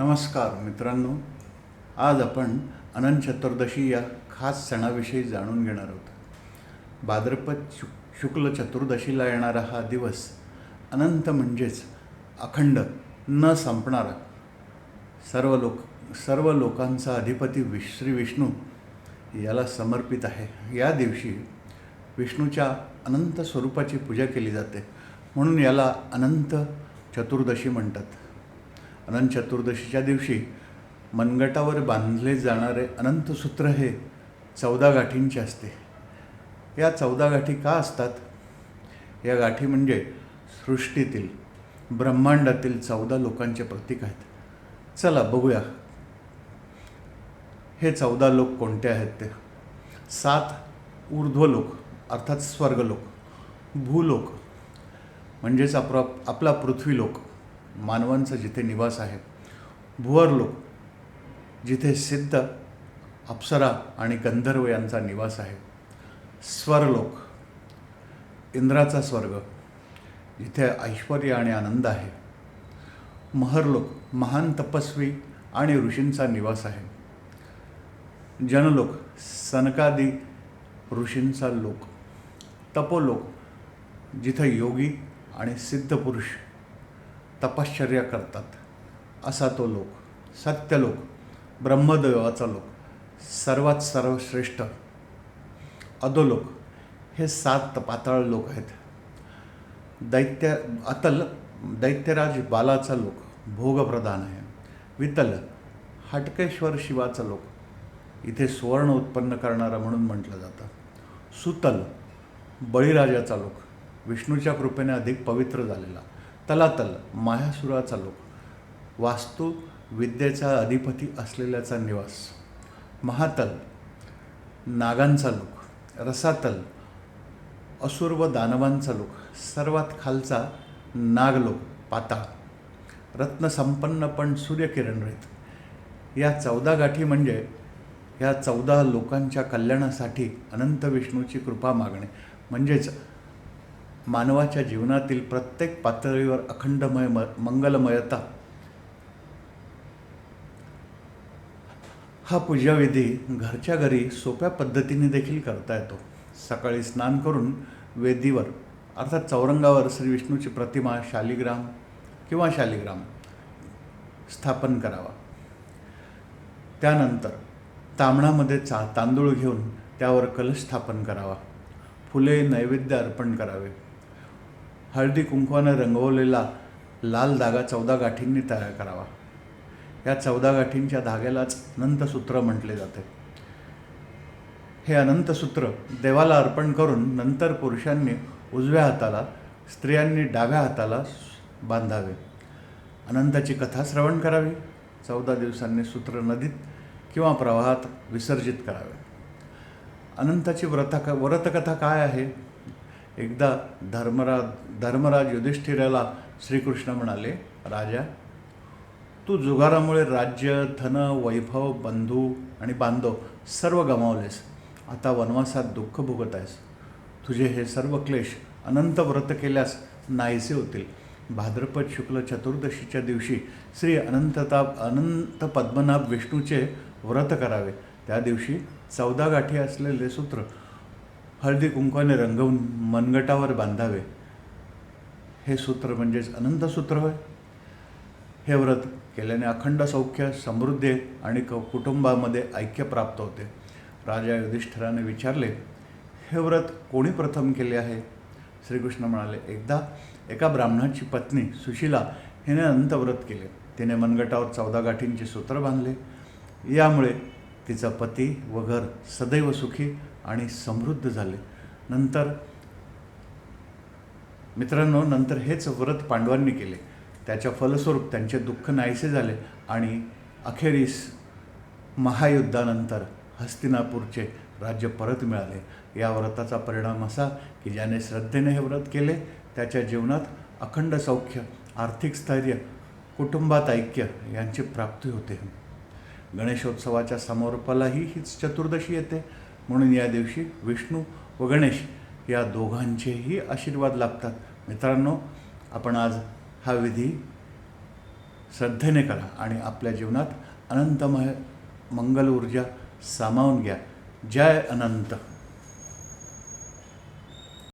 नमस्कार मित्रांनो आज आपण अनंत चतुर्दशी या खास सणाविषयी जाणून घेणार आहोत. भाद्रपद शु शुक्ल चतुर्दशीला येणारा हा दिवस अनंत म्हणजेच अखंड न संपणारा. सर्व लोक सर्व लोकांचा अधिपती विश श्री विष्णू याला समर्पित आहे. या दिवशी विष्णूच्या अनंत स्वरूपाची पूजा केली जाते. म्हणून याला अनंत चतुर्दशी म्हणतात. अनंत चतुर्दशीच्या दिवशी मनगटावर बांधले जाणारे अनंत सूत्र हे चौदा गाठींचे असते. या चौदा गाठी का असतात? या गाठी म्हणजे सृष्टीतील ब्रह्मांडातील चौदा लोकांचे प्रतीक आहेत. चला बघूया. हे चौदा लोक कोणते आहेत ते? सात ऊर्ध्वलोक अर्थात स्वर्गलोक भूलोक म्हणजेच आपला आपला पृथ्वीलोक. मानवांचा जिथे निवास आहे भुवरलोक जिथे सिद्ध अप्सरा आणि गंधर्व यांचा निवास आहे स्वरलोक इंद्राचा स्वर्ग जिथे ऐश्वर आणि आनंद आहे महरलोक महान तपस्वी आणि ऋषींचा निवास आहे. जनलोक सनकादी ऋषींचा लोक तपोलोक जिथं योगी आणि सिद्ध पुरुष तपश्चर्या करतात. असा तो लोक सत्यलोक ब्रह्मदेवाचा लोक सर्वात सर्वश्रेष्ठ अधोलोक हे सात पाताळ लोक आहेत. दैत्य अतल दैत्यराज बालाचा लोक भोगप्रधान आहे. वितल हटकेश्वर शिवाचा लोक इथे सुवर्ण उत्पन्न करणारा म्हणून म्हटलं जातं. सुतल बळीराजाचा लोक विष्णूच्या कृपेने अधिक पवित्र झालेला. तलातल मायासुराचा लोक वास्तू विद्येचा अधिपती असलेल्याचा निवास. महातल नागांचा लोक रसातल असुर व दानवांचा लोक सर्वात खालचा नागलोक पाताळ रत्नसंपन्न पण सूर्यकिरण रहित. या चौदा गाठी म्हणजे या चौदा लोकांच्या कल्याणासाठी अनंत विष्णूची कृपा मागणे. म्हणजेच मानवाच्या जीवनातील प्रत्येक पातळीवर अखंडमय म मंगलमयता. हा पूजाविधी घरच्या घरी सोप्या पद्धतीने देखील करता येतो. सकाळी स्नान करून वेदीवर अर्थात चौरंगावर श्री विष्णूची प्रतिमा शालिग्राम किंवा शालिग्राम स्थापन करावा. त्यानंतर तांबणामध्ये चा तांदूळ घेऊन त्यावर कलश स्थापन करावा. फुले नैवेद्य अर्पण करावे. हळदी कुंकवानं रंगवलेला लाल धागा चौदा गाठींनी तयार करावा. या चौदा गाठींच्या धाग्यालाच अनंतसूत्र म्हटले जाते. हे अनंतसूत्र देवाला अर्पण करून नंतर पुरुषांनी उजव्या हाताला स्त्रियांनी डाव्या हाताला बांधावे. अनंताची कथा श्रवण करावी. चौदा दिवसांनी सूत्र नदीत किंवा प्रवाहात विसर्जित करावे. अनंताची व्रता व्रतकथा काय आहे? एकदा धर्मराज धर्मराज युधिष्ठिराला श्रीकृष्ण म्हणाले राजा तू जुगारामुळे राज्य धन वैभव बंधू आणि बांधव सर्व गमावलेस. आता वनवासात दुःख भोगत आहेस तुझे हे सर्व क्लेश अनंत व्रत केल्यास नाहीसे होतील. भाद्रपद शुक्ल चतुर्दशीच्या दिवशी श्री अनंतताप अनंत पद्मनाभ विष्णूचे व्रत करावे. त्या दिवशी चौदा गाठी असलेले सूत्र हळदी कुंकवाने रंगवून मनगटावर बांधावे. हे सूत्र म्हणजेच अनंत सूत्र होय. हे व्रत केल्याने अखंड सौख्य समृद्धी आणि क कुटुंबामध्ये ऐक्य प्राप्त होते. राजा युधिष्ठिराने विचारले हे व्रत कोणी प्रथम केले आहे? श्रीकृष्ण म्हणाले एकदा एका ब्राह्मणाची पत्नी सुशिला हिने अनंत व्रत केले. तिने मनगटावर चौदा गाठींचे सूत्र बांधले. यामुळे तिचा पती व घर सदैव सुखी आणि समृद्ध झाले. नंतर मित्रांनो नंतर हेच व्रत पांडवांनी केले. त्याच्या फलस्वरूप त्यांचे दुःख नाहीसे झाले आणि अखेरीस महायुद्धानंतर हस्तिनापूरचे राज्य परत मिळाले. या व्रताचा परिणाम असा की ज्याने श्रद्धेने हे व्रत केले त्याच्या जीवनात अखंड सौख्य आर्थिक स्थैर्य कुटुंबात ऐक्य यांची प्राप्ती होते. गणेशोत्सवाच्या समारोपालाही हीच चतुर्दशी येते. म्हणून या दिवशी विष्णू व गणेश या दोघांचेही आशीर्वाद लाभतात. मित्रांनो आपण आज हा विधी श्रद्धेने करा आणि आपल्या जीवनात अनंतमय मंगल ऊर्जा सामावून घ्या. जय अनंत.